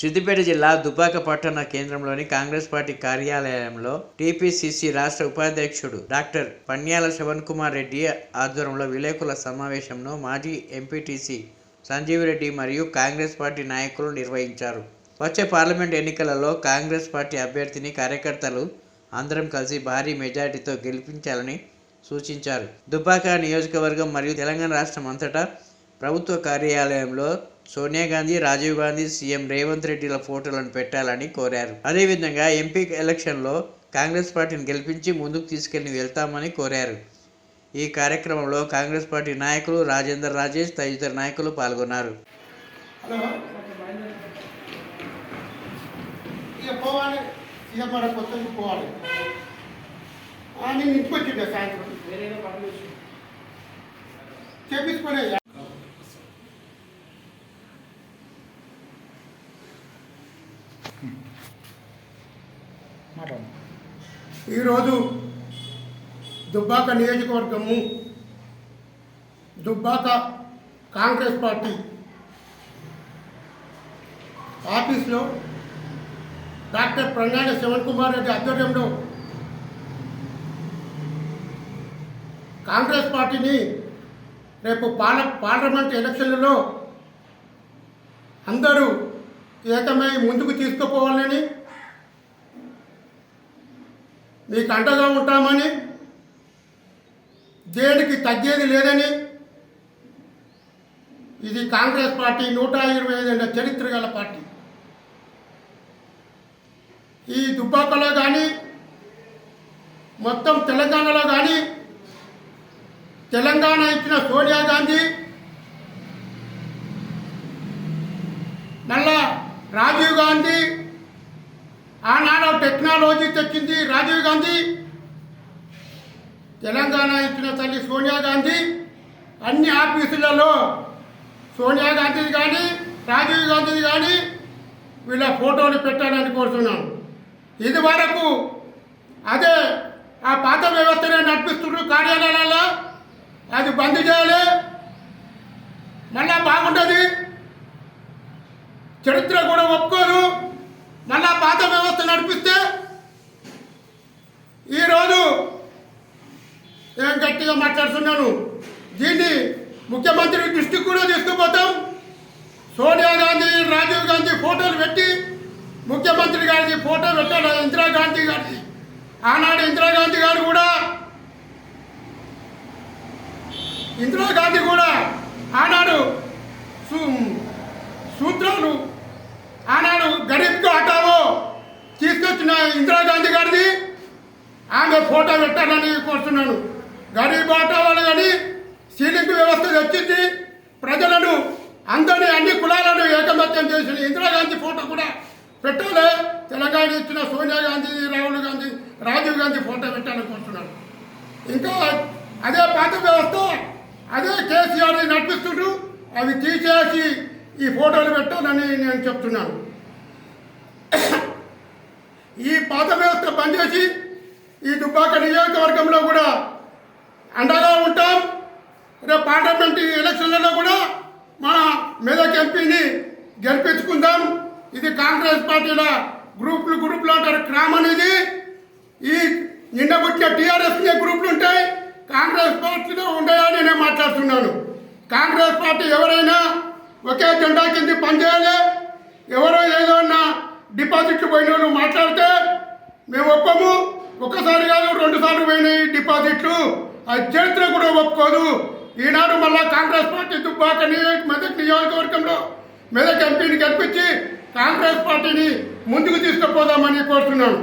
సిద్దిపేట జిల్లా దుబాక పట్టణ కేంద్రంలోని కాంగ్రెస్ పార్టీ కార్యాలయంలో టీపీసీసీ రాష్ట్ర ఉపాధ్యక్షుడు డాక్టర్ పన్యాల శవన్ కుమార్ రెడ్డి ఆధ్వర్యంలో విలేకరుల సమావేశంను మాజీ ఎంపీటీసీ సంజీవ్ మరియు కాంగ్రెస్ పార్టీ నాయకులు నిర్వహించారు. వచ్చే పార్లమెంట్ ఎన్నికలలో కాంగ్రెస్ పార్టీ అభ్యర్థిని కార్యకర్తలు అందరం కలిసి భారీ మెజారిటీతో గెలిపించాలని సూచించారు. దుబాక నియోజకవర్గం మరియు తెలంగాణ రాష్ట్రం అంతటా ప్రభుత్వ కార్యాలయంలో సోనియా గాంధీ రాజీవ్ గాంధీ సీఎం రేవంత్ రెడ్డిల ఫోటోలను పెట్టాలని కోరారు. అదేవిధంగా ఎంపీ ఎలక్షన్లో కాంగ్రెస్ పార్టీని గెలిపించి ముందుకు తీసుకెళ్ళి వెళ్తామని కోరారు. ఈ కార్యక్రమంలో కాంగ్రెస్ పార్టీ నాయకులు రాజేందర్ రాజేష్ తదితర నాయకులు పాల్గొన్నారు. చెప్పించుకునే ఇక పోవాలి ఇక మన కొత్తకి పోవాలి ఆ, నేను ఇంటికి వచ్చిండే సాయంత్రం చేపించుకునే ఈరోజు దుబ్బాక నియోజకవర్గము దుబ్బాక కాంగ్రెస్ పార్టీ ఆఫీస్లో డాక్టర్ ప్రణాళ శివన్ కుమార్ రెడ్డి ఆధ్వర్యంలో కాంగ్రెస్ పార్టీని రేపు పాల పార్లమెంట్ ఎలక్షన్లలో అందరూ ఏకమై ముందుకు తీసుకుపోవాలని మీకు అండగా ఉంటామని దేనికి తగ్గేది లేదని ఇది కాంగ్రెస్ పార్టీ నూట ఇరవై ఐదు చరిత్ర గల పార్టీ. ఈ దుబ్బాకలో కానీ మొత్తం తెలంగాణలో కానీ తెలంగాణ ఇచ్చిన సోనియా గాంధీ మళ్ళా రాజీవ్ గాంధీ ఆనాడు టెక్నాలజీ తెచ్చింది రాజీవ్ గాంధీ. తెలంగాణ ఇచ్చిన తల్లి సోనియా గాంధీ అన్ని ఆఫీసులలో సోనియా గాంధీది కానీ రాజీవ్ గాంధీది కానీ వీళ్ళ ఫోటోలు పెట్టాలని కోరుతున్నాను ఇది వరకు అదే ఆ పాత వ్యవస్థనే నడిపిస్తున్నారు కార్యాలయాలలో అది బంద్ చేయాలి. మళ్ళా బాగుంటుంది చరిత్ర కూడా ఒప్పుకోరు మళ్ళా పాత వ్యవస్థ నడిపిస్తే ఈరోజు నేను గట్టిగా మాట్లాడుతున్నాను? దీన్ని ముఖ్యమంత్రి దృష్టికి కూడా తీసుకుపోతాం. సోనియా గాంధీ రాజీవ్ గాంధీ ఫోటోలు పెట్టి ముఖ్యమంత్రి గారిది ఫోటో పెట్టాలి? ఇందిరాగాంధీ గారిది ఆనాడు ఇందిరాగాంధీ గారు కూడా ఇందిరాగాంధీ కూడా ఆనాడు సూత్రాలు ఆనాడు గరీబ్కు హటావో తీసుకొచ్చిన ఇందిరాగాంధీ గారిది ఆమె ఫోటో పెట్టాలని కోరుతున్నాను గరీబ్ హటావాలు కానీ సీలింగ్ వ్యవస్థ వచ్చింది. ప్రజలను అందరినీ అన్ని కులాలను ఏకమత్యం చేసిన ఇందిరాగాంధీ ఫోటో కూడా పెట్టాలి. తెలంగాణ ఇచ్చిన సోనియా గాంధీ రాహుల్ గాంధీ రాజీవ్ గాంధీ ఫోటో పెట్టాలని కోరుతున్నాను ఇంకా అదే పాత వ్యవస్థ అదే కేసీఆర్ నడిపిస్తుంటూ అవి తీసేసి ఈ ఫోటోలు పెట్టాలని నేను చెప్తున్నాను. ఈ పాత వ్యవస్థ పనిచేసి ఈ దుబ్బాక నియోజకవర్గంలో కూడా అండగా ఉంటాం. రేపు పార్లమెంట్ ఎలక్షన్లలో కూడా మా మెదక్ ఎంపీని గెలిపించుకుందాం. ఇది కాంగ్రెస్ పార్టీల గ్రూపులు గ్రూపులు అంటారు. క్రామ్ అనేది ఈ నిన్న పుట్టిన టీఆర్ఎస్ గ్రూపులు ఉంటాయి. కాంగ్రెస్ పార్టీలో ఉండయని నేను మాట్లాడుతున్నాను. కాంగ్రెస్ పార్టీ ఎవరైనా ఒకే జెండా కింద పనిచేయాలి. ఎవరో ఏదో అన్న డిపాజిట్లు పోయిన వాళ్ళు మాట్లాడితే మేము ఒప్పము. ఒక్కసారి కాదు రెండు సార్లు పోయినాయి డిపాజిట్లు. అది చరిత్ర కూడా ఒప్పుకోదు. ఈనాడు మళ్ళా కాంగ్రెస్ పార్టీ దుబ్బాక మెదక్ నియోజకవర్గంలో మెదక్ ఎంపీని కల్పించి కాంగ్రెస్ పార్టీని ముందుకు తీసుకుపోదామని కోరుతున్నాను.